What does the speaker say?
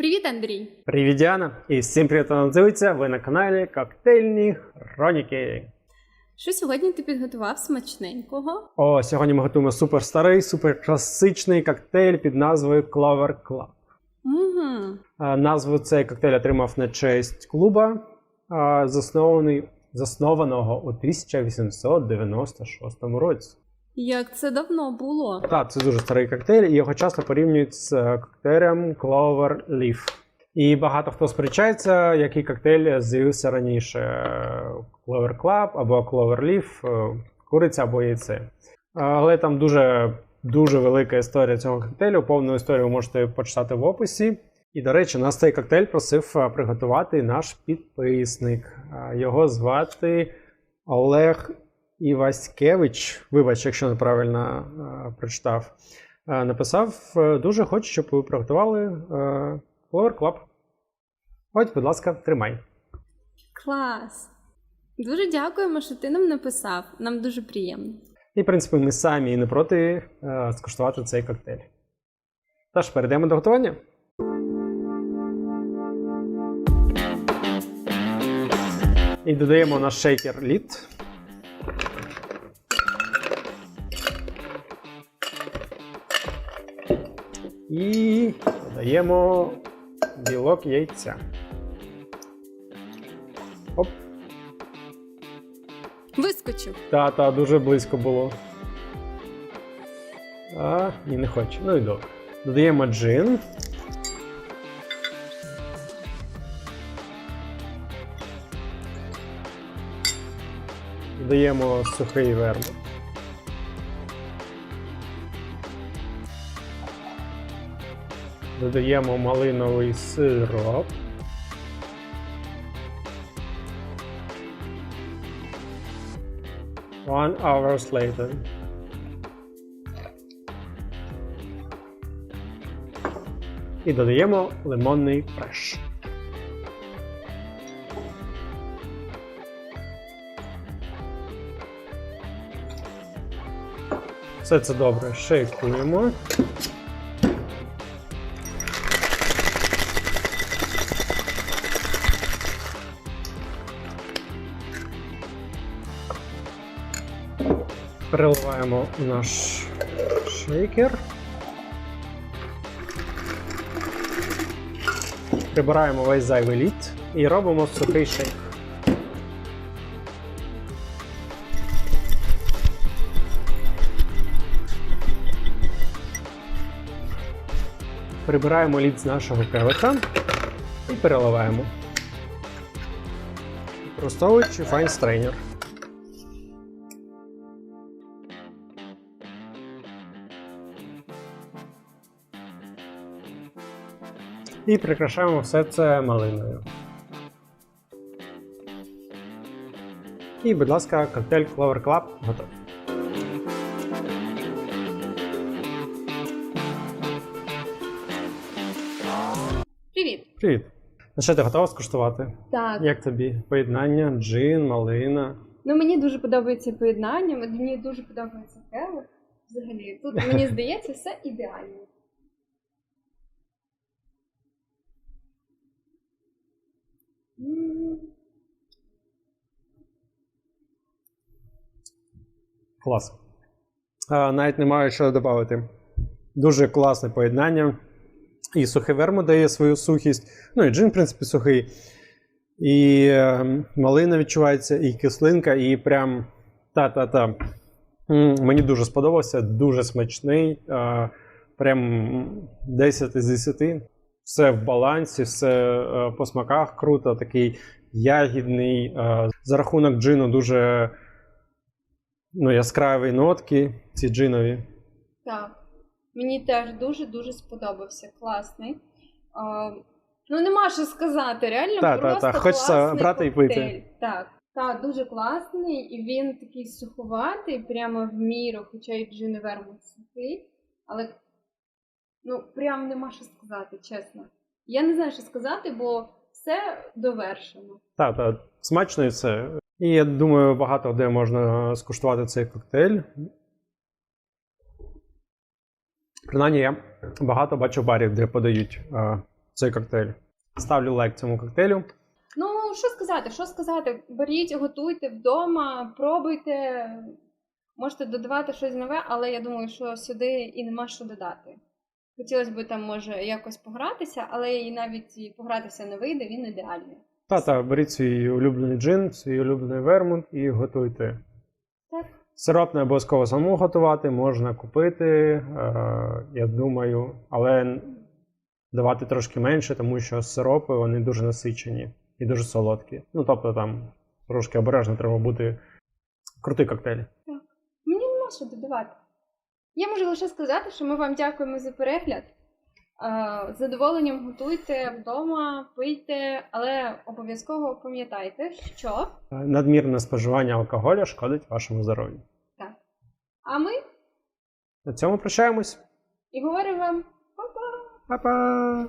Привіт, Андрій! Привіт, Діана! І всім привіт, нас. Ви на каналі Коктейльні Хроніки. Що сьогодні ти підготував смачненького? О, сьогодні ми готуємо супер старий, супер класичний коктейль під назвою Clover Club. Угу. А, Назву цей коктейль отримав на честь клуба, а, заснований, заснованого у 1896 році. Як це давно було? Так, це дуже старий коктейль, і його часто порівнюють з е, коктейлем Clover Leaf. І багато хто сперечається, який коктейль з'явився раніше: е, Clover Club або Clover Leaf, е, куриця або яйце. Але там дуже, дуже велика історія цього коктейлю. Повну історію ви можете почитати в описі. І, до речі, нас цей коктейль просив приготувати наш підписник. Його звати Олег Іваськевич. Вибач, якщо неправильно е, прочитав. Е, написав: е, дуже хочу, щоб ви приготували е, Clover Club. Ось, будь ласка, тримай. Клас! Дуже дякуємо, що ти нам написав. Нам дуже приємно. І, в принципі, ми самі не проти е, скуштувати цей коктейль. Тож, перейдемо до готування. І додаємо наш шейкер лід. І додаємо білок яйця. Оп. Вискочив. Та, та, дуже близько було. А, ні, не хоче. Ну і добре. Додаємо джин. Додаємо сухий вермут. Додаємо малиновий сироп. One hours later. І додаємо лимонний фреш. Все це добре шейкуємо. Переливаємо наш шейкер. Прибираємо весь зайвий лід і робимо сухий шейк. Прибираємо лід з нашого келиха і переливаємо. Використовуючи Fine І прикрашаємо все це малиною. І, будь ласка, коктейль Clover Club готовий. Привіт! Привіт! Ну що, ти готова скуштувати? Так. Як тобі поєднання, джин, малина? Ну мені дуже подобається поєднання, мені дуже подобається келих. Взагалі, тут мені здається, все ідеально. Клас. А, навіть не маю що додати. Дуже класне поєднання. І сухий вермут дає свою сухість. Ну і джин, в принципі, сухий. І е, малина відчувається, і кислинка, і прям та-та-та. Мені дуже сподобався, дуже смачний. Прям 10 із 10. Все в балансі, все е, по смаках круто, такий ягідний. Е, за рахунок джину дуже ну, яскраві нотки, ці джинові. Так. Мені теж дуже-дуже сподобався. Класний. А, ну, нема що сказати, реально Та, та, просто та, хочеться класний брати і пити. Так. Так, дуже класний, і він такий суховатий, прямо в міру, хоча і джин вермут сухий. Але ну, прям нема що сказати, чесно. Я не знаю, що сказати, бо все довершено. Так, так, смачно і все. І я думаю, багато де можна скуштувати цей коктейль. Принаймні, я багато бачу барів, де подають е, цей коктейль. Ставлю лайк цьому коктейлю. Ну, що сказати, що сказати? Беріть, готуйте вдома, пробуйте. Можете додавати щось нове, але я думаю, що сюди і нема що додати. Хотілося б там, може, якось погратися, але і навіть і погратися не вийде, він ідеальний. Та-та, беріть свій улюблений джин, свій улюблений вермут і готуйте. Так. Сироп не обов'язково самому готувати, можна купити, е, я думаю, але давати трошки менше, тому що сиропи вони дуже насичені і дуже солодкі. Ну, тобто там трошки обережно треба бути крутий коктейль. Так. Мені нема що додавати. Я можу лише сказати, що ми вам дякуємо за перегляд. Е, З задоволенням готуйте вдома, пийте, але обов'язково пам'ятайте, що. Надмірне споживання алкоголю шкодить вашому здоров'ю. Так. А ми На цьому прощаємось. і говоримо вам па-па! Па-па!